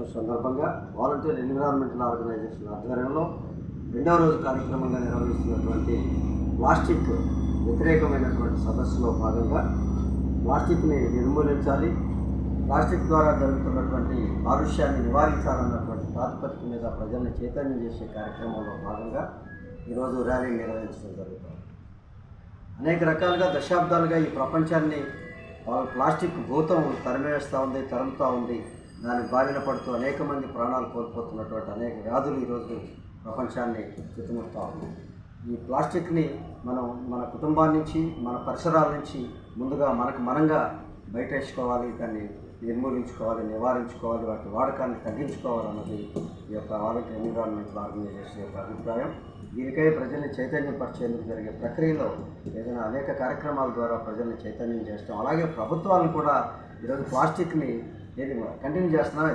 దినోత్సవం సందర్భంగా volunteer environmental organisation ఆధ్వర్యంలో రెండవ రోజు కార్యక్రమంగా నిర్వహిస్తున్నటువంటి ప్లాస్టిక్ వ్యతిరేకమైనటువంటి సదస్సులో భాగంగా ప్లాస్టిక్ని నిర్మూలించాలి. ప్లాస్టిక్ ద్వారా జరుగుతున్నటువంటి కాలుష్యాన్ని నివారించాలన్నటువంటి ప్రాతిపదిక మీద ప్రజల్ని చైతన్యం చేసే కార్యక్రమంలో భాగంగా ఈరోజు ర్యాలీ నిర్వహించడం జరుగుతుంది. అనేక రకాలుగా దశాబ్దాలుగా ఈ ప్రపంచాన్ని ప్లాస్టిక్ భూతం తరిమేస్తూ ఉంది తరుముతూ ఉంది. దాని బారిన పడుతూ అనేక మంది ప్రాణాలు కోల్పోతున్నటువంటి అనేక వ్యాధులు ఈరోజు ప్రపంచాన్ని చుట్టుముడుతూ ఉన్నాయి. ఈ ప్లాస్టిక్ని మనం మన కుటుంబాల నుంచి మన పరిసరాల నుంచి ముందుగా మనకు మనంగా బయటేసుకోవాలి దాన్ని నిర్మూలించుకోవాలి నివారించుకోవాలి వాటి వాడకాన్ని తగ్గించుకోవాలన్నది ఈ యొక్క ఆరోగ్య ఎన్విరాన్మెంట్ ఆర్గనైజేషన్ యొక్క అభిప్రాయం. దీనికై ప్రజల్ని చైతన్యపరిచేందుకు జరిగే ప్రక్రియలో ఏదైనా అనేక కార్యక్రమాల ద్వారా ప్రజల్ని చైతన్యం చేస్తాం. అలాగే ప్రభుత్వాలు కూడా ఈరోజు ప్లాస్టిక్ని కంటిన్యూ చేస్తున్నాం